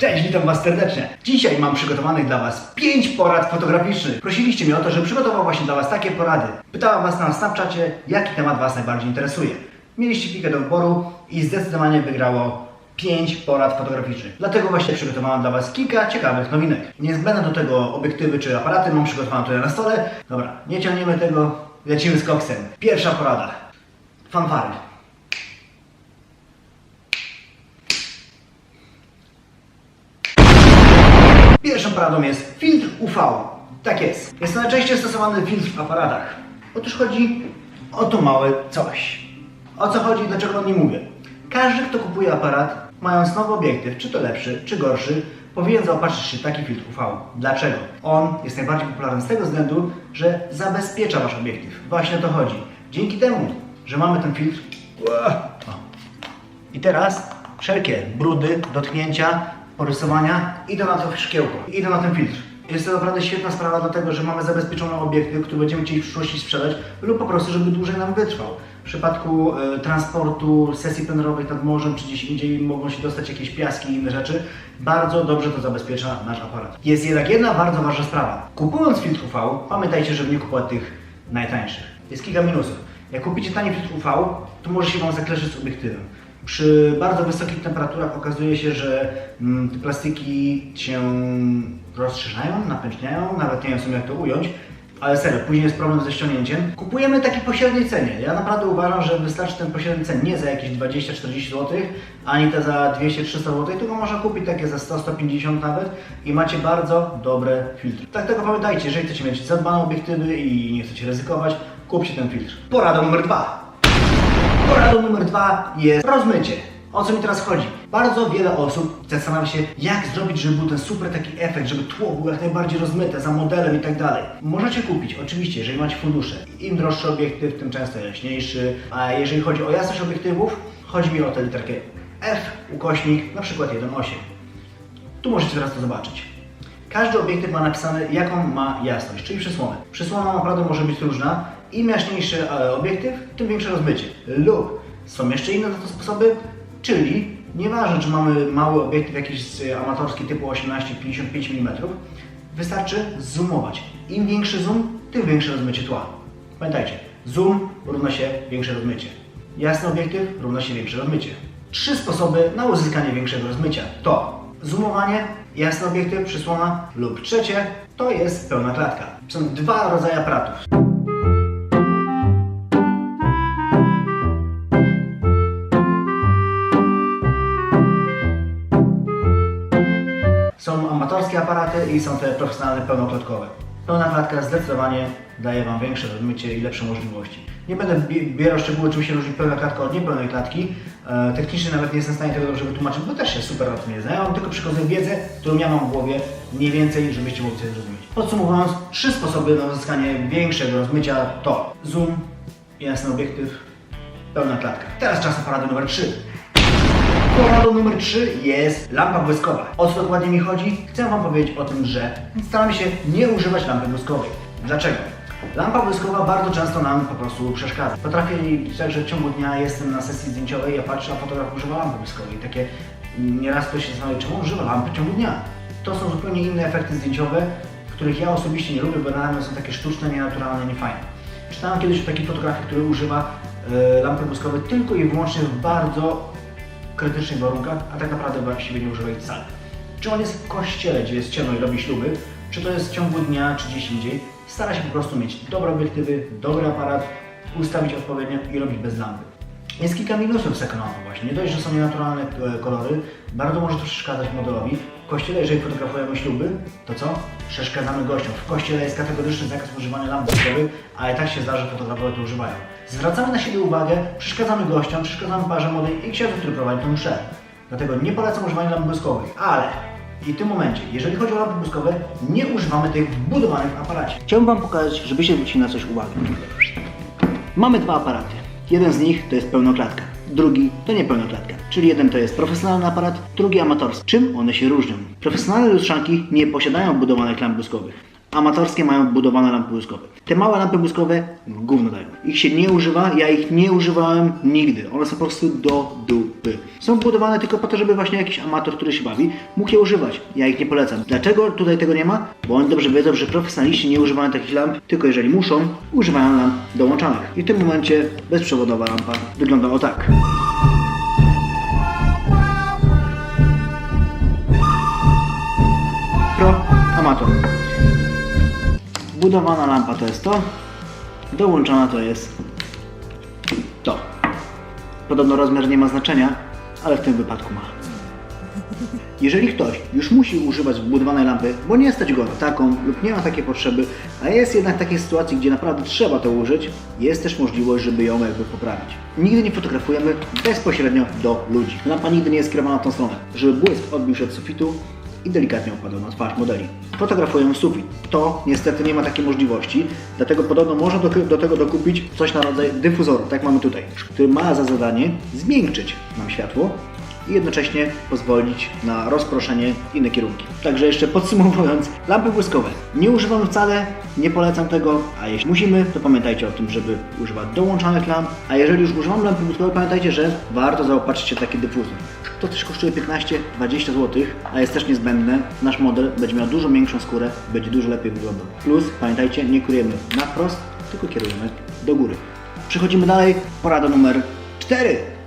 Cześć, witam Was serdecznie. Dzisiaj mam przygotowanych dla Was 5 porad fotograficznych. Prosiliście mnie o to, żebym przygotował właśnie dla Was takie porady. Pytałam Was na Snapchacie, jaki temat Was najbardziej interesuje. Mieliście kilka do wyboru i zdecydowanie wygrało 5 porad fotograficznych. Dlatego właśnie przygotowałem dla Was kilka ciekawych nowinek. Niezbędne do tego obiektywy czy aparaty mam przygotowane tutaj na stole. Dobra, nie ciągniemy tego, lecimy z koksem. Pierwsza porada. Fanfary. Pierwszą poradą jest filtr UV. Tak jest. Jest to najczęściej stosowany filtr w aparatach. Otóż chodzi o to małe coś. O co chodzi, dlaczego o nim mówię? Każdy, kto kupuje aparat, mając nowy obiektyw, czy to lepszy, czy gorszy, powinien zaopatrzyć się w taki filtr UV. Dlaczego? On jest najbardziej popularny z tego względu, że zabezpiecza Wasz obiektyw. Właśnie o to chodzi. Dzięki temu, że mamy ten filtr... I teraz wszelkie brudy, dotknięcia, porysowania idą na to szkiełko, idą na ten filtr. Jest to naprawdę świetna sprawa, dlatego że mamy zabezpieczony obiektyw, który będziemy chcieli w przyszłości sprzedać lub po prostu, żeby dłużej nam wytrwał. W przypadku e, transportu, sesji plenerowych nad morzem czy gdzieś indziej mogą się dostać jakieś piaski i inne rzeczy. Bardzo dobrze to zabezpiecza nasz aparat. Jest jednak jedna bardzo ważna sprawa. Kupując filtr UV, pamiętajcie, żeby nie kupować tych najtańszych. Jest kilka minusów. Jak kupicie tani filtr UV, to może się Wam zakleczyć z obiektywem. Przy bardzo wysokich temperaturach okazuje się, że mm, te plastiki się rozszerzają, napęczniają, nawet nie wiem w sumie jak to ująć, ale serio, później jest problem ze ściągnięciem. Kupujemy taki pośredniej cenie. Ja naprawdę uważam, że wystarczy ten pośredni cen nie za jakieś 20-40 zł, ani te za 200-300 zł, tylko można kupić takie za 100-150 nawet i macie bardzo dobre filtry. Tak tego pamiętajcie, jeżeli chcecie mieć zadbane obiektywy i nie chcecie ryzykować, kupcie ten filtr. Porada numer dwa. Poradą numer dwa jest rozmycie. O co mi teraz chodzi? Bardzo wiele osób zastanawia się, jak zrobić, żeby był ten super taki efekt, żeby tło było jak najbardziej rozmyte za modelem i tak dalej. Możecie kupić, oczywiście, jeżeli macie fundusze. Im droższy obiektyw, tym często jaśniejszy. A jeżeli chodzi o jasność obiektywów, chodzi mi o tę literkę F, ukośnik, na przykład 1.8. Tu możecie teraz to zobaczyć. Każdy obiektyw ma napisane, jaką ma jasność, czyli przysłonę. Przysłona naprawdę może być różna. Im jaśniejszy e, obiektyw, tym większe rozmycie. Lub są jeszcze inne na to sposoby, czyli nieważne, czy mamy mały obiektyw jakiś e, amatorski typu 18-55 mm, wystarczy zoomować. Im większy zoom, tym większe rozmycie tła. Pamiętajcie, zoom równa się większe rozmycie. Jasny obiektyw równa się większe rozmycie. Trzy sposoby na uzyskanie większego rozmycia to zoomowanie, jasny obiektyw, przysłona lub trzecie to jest pełna klatka. Są dwa rodzaje aparatów. Aparaty i są te profesjonalne pełnoklatkowe. Pełna klatka zdecydowanie daje Wam większe rozmycie i lepsze możliwości. Nie będę bie- bierał szczegóły, czym się różni pełna klatka od niepełnej klatki. E, technicznie nawet nie jestem w stanie tego dobrze wytłumaczyć, bo też się super na tym nie znam. Ja tylko przekazuję wiedzę, którą ja mam w głowie, mniej więcej, żebyście mogli sobie zrozumieć. Podsumowując, trzy sposoby na uzyskanie większego rozmycia to zoom, jasny obiektyw, pełna klatka. Teraz czas na paradę numer 3. Poradą numer 3 jest lampa błyskowa. O co dokładnie mi chodzi? Chcę Wam powiedzieć o tym, że staramy się nie używać lampy błyskowej. Dlaczego? Lampa błyskowa bardzo często nam po prostu przeszkadza. Potrafię tak, że w ciągu dnia jestem na sesji zdjęciowej, ja patrzę, a fotograf używa lampy błyskowej. Takie mm, nieraz ktoś się zastanawia, czemu używa lampy w ciągu dnia. To są zupełnie inne efekty zdjęciowe, których ja osobiście nie lubię, bo na mnie są takie sztuczne, nienaturalne, niefajne. Czytałem kiedyś o takiej fotografii, który używa e, lampy błyskowej tylko i wyłącznie w bardzo krytycznych warunkach, a tak naprawdę właściwie nie używa ich wcale. Czy on jest w kościele, gdzie jest ciemno i robi śluby, czy to jest w ciągu dnia, czy gdzieś indziej, stara się po prostu mieć dobre obiektywy, dobry aparat, ustawić odpowiednio i robić bez lampy. Jest kilka minusów sekonomu właśnie. Nie dość, że są nienaturalne e, kolory, bardzo może to przeszkadzać modelowi. W kościele, jeżeli fotografujemy śluby, to co? Przeszkadzamy gościom. W kościele jest kategoryczny zakaz używania lamp błyskowych, a i tak się zdarza, że fotografowie to używają. Zwracamy na siebie uwagę, przeszkadzamy gościom, przeszkadzamy parze młodej i księdzu, który prowadzi tę mszę. Dlatego nie polecam używania lamp błyskowych, ale i w tym momencie, jeżeli chodzi o lampy błyskowe, nie używamy tych wbudowanych w aparacie. Chciałbym Wam pokazać, żebyście zwrócili na coś uwagę. Mamy dwa aparaty. Jeden z nich to jest pełnoklatka, drugi to niepełnoklatka. Czyli jeden to jest profesjonalny aparat, drugi amatorski. Czym one się różnią? Profesjonalne lustrzanki nie posiadają budowanych lamp błyskowych, Amatorskie mają budowane lampy błyskowe. Te małe lampy błyskowe gówno dają. Ich się nie używa, ja ich nie używałem nigdy. One są po prostu do dupy. Są budowane tylko po to, żeby właśnie jakiś amator, który się bawi, mógł je używać. Ja ich nie polecam. Dlaczego tutaj tego nie ma? Bo oni dobrze wiedzą, że profesjonaliści nie używają takich lamp, tylko jeżeli muszą, używają lamp dołączanych. I w tym momencie bezprzewodowa lampa wygląda o tak. Pro, amator. Budowana lampa to jest to, dołączona to jest to. Podobno rozmiar nie ma znaczenia, ale w tym wypadku ma. Jeżeli ktoś już musi używać wbudowanej lampy, bo nie stać go na taką lub nie ma takiej potrzeby, a jest jednak takiej sytuacji, gdzie naprawdę trzeba to użyć, jest też możliwość, żeby ją jakby poprawić. Nigdy nie fotografujemy bezpośrednio do ludzi. Lampa nigdy nie jest skierowana w tą stronę, żeby błysk odbił się od sufitu i delikatnie opadał na twarz modeli. Fotografujemy sufit. To niestety nie ma takiej możliwości, dlatego podobno można do, do tego dokupić coś na rodzaj dyfuzoru, tak mamy tutaj, który ma za zadanie zmiękczyć nam światło i jednocześnie pozwolić na rozproszenie inne kierunki. Także jeszcze podsumowując, lampy błyskowe nie używam wcale, nie polecam tego, a jeśli musimy, to pamiętajcie o tym, żeby używać dołączonych lamp, a jeżeli już używam lampy błyskowe, pamiętajcie, że warto zaopatrzyć się w taki dyfuzor. To też kosztuje 15-20 zł, a jest też niezbędne. Nasz model będzie miał dużo większą skórę, będzie dużo lepiej wyglądał. Plus, pamiętajcie, nie kierujemy na wprost, tylko kierujemy do góry. Przechodzimy dalej, porada numer 4.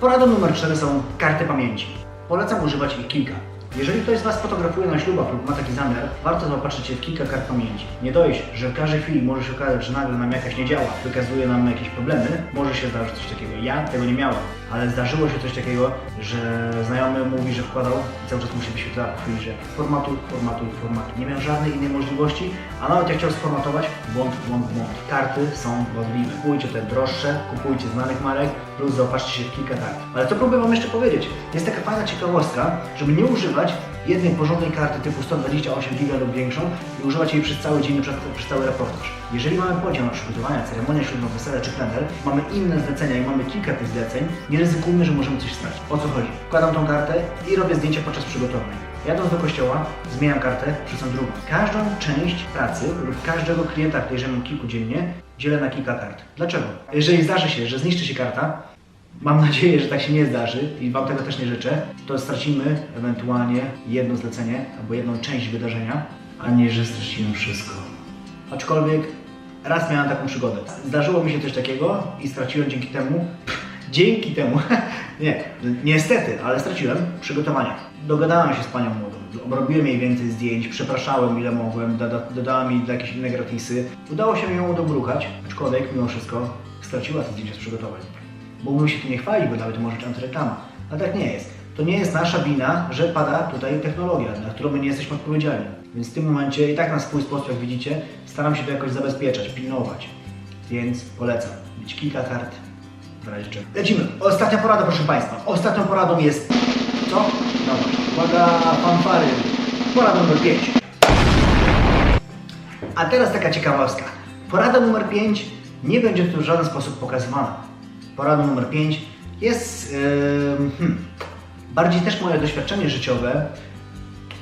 Poradą numer 4 są karty pamięci. Polecam używać ich kilka. Jeżeli ktoś z Was fotografuje na ślubach lub ma taki zamiar, warto zaopatrzyć się w kilka kart pamięci. Nie dojść, że w każdej chwili może się okazać, że nagle nam jakaś nie działa, wykazuje nam jakieś problemy, może się zdarzyć coś takiego. Ja tego nie miałem, ale zdarzyło się coś takiego, że znajomy mówi, że wkładał i cały czas mu się wyświetlała po chwili, że formatuj, formatuj, formatuj. Nie miał żadnej innej możliwości, a nawet jak chciał sformatować, błąd, błąd, błąd. Karty są wadliwe. Kupujcie te droższe, kupujcie znanych marek, plus zaopatrzcie się w kilka kart. Ale co próbuję Wam jeszcze powiedzieć? Jest taka fajna ciekawostka, żeby nie używać jednej porządnej karty typu 128 giga lub większą i używać jej przez cały dzień, przez, przez cały reportaż. Jeżeli mamy podział na przygotowania, ceremonia ślubna, wesele czy plener, mamy inne zlecenia i mamy kilka tych zleceń, nie ryzykujmy, że możemy coś stracić. O co chodzi? Wkładam tą kartę i robię zdjęcia podczas przygotowań. Jadąc do kościoła, zmieniam kartę, wrzucam drugą. Każdą część pracy lub każdego klienta, mam kilku dziennie, dzielę na kilka kart. Dlaczego? Jeżeli zdarzy się, że zniszczy się karta, Mam nadzieję, że tak się nie zdarzy i Wam tego też nie życzę. To stracimy ewentualnie jedno zlecenie albo jedną część wydarzenia, a nie, że stracimy wszystko. Aczkolwiek raz miałem taką przygodę. Zdarzyło mi się coś takiego i straciłem dzięki temu, dzięki temu, nie, niestety, ale straciłem przygotowania. Dogadałem się z panią młodą, obrobiłem jej więcej zdjęć, przepraszałem ile mogłem, doda, dodałem jej jakieś inne gratisy. Udało się mi ją dobruchać, aczkolwiek mimo wszystko straciła te zdjęcia z przygotowań. Mógłbym się tu nie chwalić, bo nawet może antyreklama. Ale tak nie jest. To nie jest nasza wina, że pada tutaj technologia, na którą my nie jesteśmy odpowiedzialni. Więc w tym momencie i tak na swój sposób, jak widzicie, staram się to jakoś zabezpieczać, pilnować. Więc polecam mieć kilka kart czego. Lecimy. Ostatnia porada, proszę Państwa. Ostatnią poradą jest co? No właśnie. Uwaga, fanfary. Porada numer 5. A teraz taka ciekawostka. Porada numer 5 nie będzie tu w żaden sposób pokazywana. Porada numer 5 jest yy, hmm, bardziej też moje doświadczenie życiowe,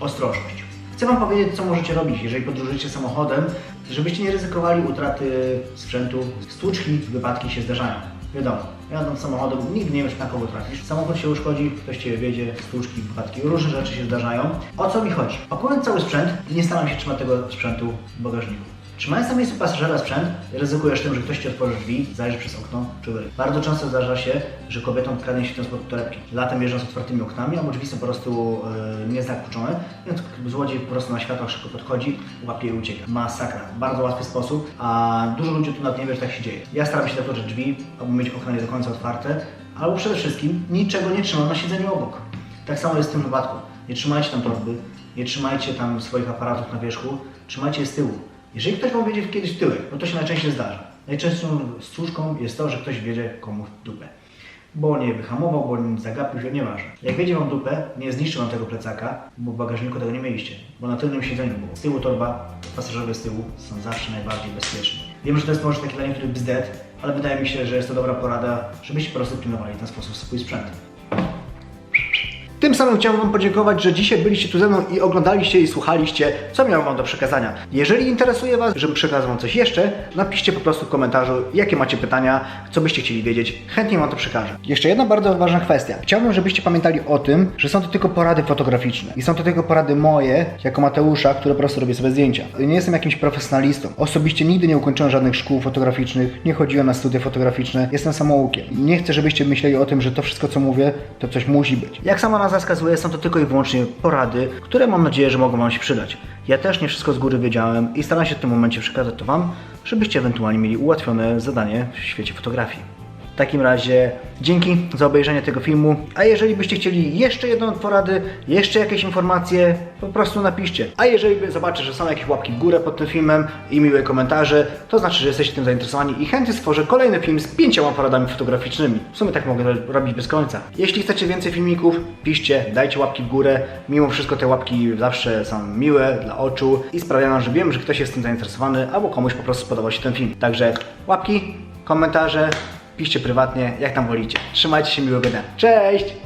ostrożność. Chcę Wam powiedzieć, co możecie robić, jeżeli podróżujecie samochodem, żebyście nie ryzykowali utraty sprzętu. Stłuczki, wypadki się zdarzają. Wiadomo, jadąc samochodem nigdy nie wiesz na kogo trafisz. Samochód się uszkodzi, ktoś Cię wiedzie, stłuczki, wypadki, różne rzeczy się zdarzają. O co mi chodzi? Pakując cały sprzęt, nie staram się trzymać tego sprzętu w bagażniku. Trzymając na miejscu pasażera sprzęt, ryzykujesz tym, że ktoś Ci otworzy drzwi, zajrzy przez okno czy wyryj. Bardzo często zdarza się, że kobietom kradnie się sposób torebki. Latem jeżdżą z otwartymi oknami, albo drzwi są po prostu yy, niezakluczone, więc złodziej po prostu na światłach szybko podchodzi, łapie i ucieka. Masakra. Bardzo łatwy sposób, a dużo ludzi tu nawet nie wie, że tak się dzieje. Ja staram się zatworzyć drzwi, albo mieć okna nie do końca otwarte, albo przede wszystkim niczego nie trzymam na siedzeniu obok. Tak samo jest w tym wypadku. Nie trzymajcie tam torby, nie trzymajcie tam swoich aparatów na wierzchu, trzymajcie je z tyłu. Jeżeli ktoś Wam wiedzie kiedyś w tyłek, no to się najczęściej zdarza. Najczęstszą stłuczką jest to, że ktoś wiedzie komu w dupę. Bo nie wyhamował, bo nie zagapił się, nieważne. Jak wiedzie Wam dupę, nie zniszczy Wam tego plecaka, bo w bagażniku tego nie mieliście. Bo na tylnym siedzeniu było. Z tyłu torba, pasażerowie z tyłu są zawsze najbardziej bezpieczni. Wiem, że to jest może taki dla niektórych bzdet, ale wydaje mi się, że jest to dobra porada, żebyście po prostu pilnowali w ten sposób swój sprzęt. Tym samym chciałbym Wam podziękować, że dzisiaj byliście tu ze mną i oglądaliście i słuchaliście, co miałem Wam do przekazania. Jeżeli interesuje Was, żebym przekazał Wam coś jeszcze, napiszcie po prostu w komentarzu, jakie macie pytania, co byście chcieli wiedzieć. Chętnie Wam to przekażę. Jeszcze jedna bardzo ważna kwestia. Chciałbym, żebyście pamiętali o tym, że są to tylko porady fotograficzne. I są to tylko porady moje, jako Mateusza, które po prostu robię sobie zdjęcia. Nie jestem jakimś profesjonalistą. Osobiście nigdy nie ukończyłem żadnych szkół fotograficznych, nie chodziłem na studia fotograficzne, jestem samoukiem. Nie chcę, żebyście myśleli o tym, że to wszystko, co mówię, to coś musi być. Jak sama nazwa wskazuje, są to tylko i wyłącznie porady, które mam nadzieję, że mogą Wam się przydać. Ja też nie wszystko z góry wiedziałem i staram się w tym momencie przekazać to Wam, żebyście ewentualnie mieli ułatwione zadanie w świecie fotografii. W takim razie dzięki za obejrzenie tego filmu. A jeżeli byście chcieli jeszcze jedną porady, jeszcze jakieś informacje, po prostu napiszcie. A jeżeli zobaczę, że są jakieś łapki w górę pod tym filmem i miłe komentarze, to znaczy, że jesteście tym zainteresowani i chętnie stworzę kolejny film z pięcioma poradami fotograficznymi. W sumie tak mogę ro- robić bez końca. Jeśli chcecie więcej filmików, piszcie, dajcie łapki w górę. Mimo wszystko te łapki zawsze są miłe dla oczu i sprawiają, że wiem, że ktoś jest tym zainteresowany albo komuś po prostu spodobał się ten film. Także łapki, komentarze, piszcie prywatnie, jak tam wolicie. Trzymajcie się miłego dnia. Cześć!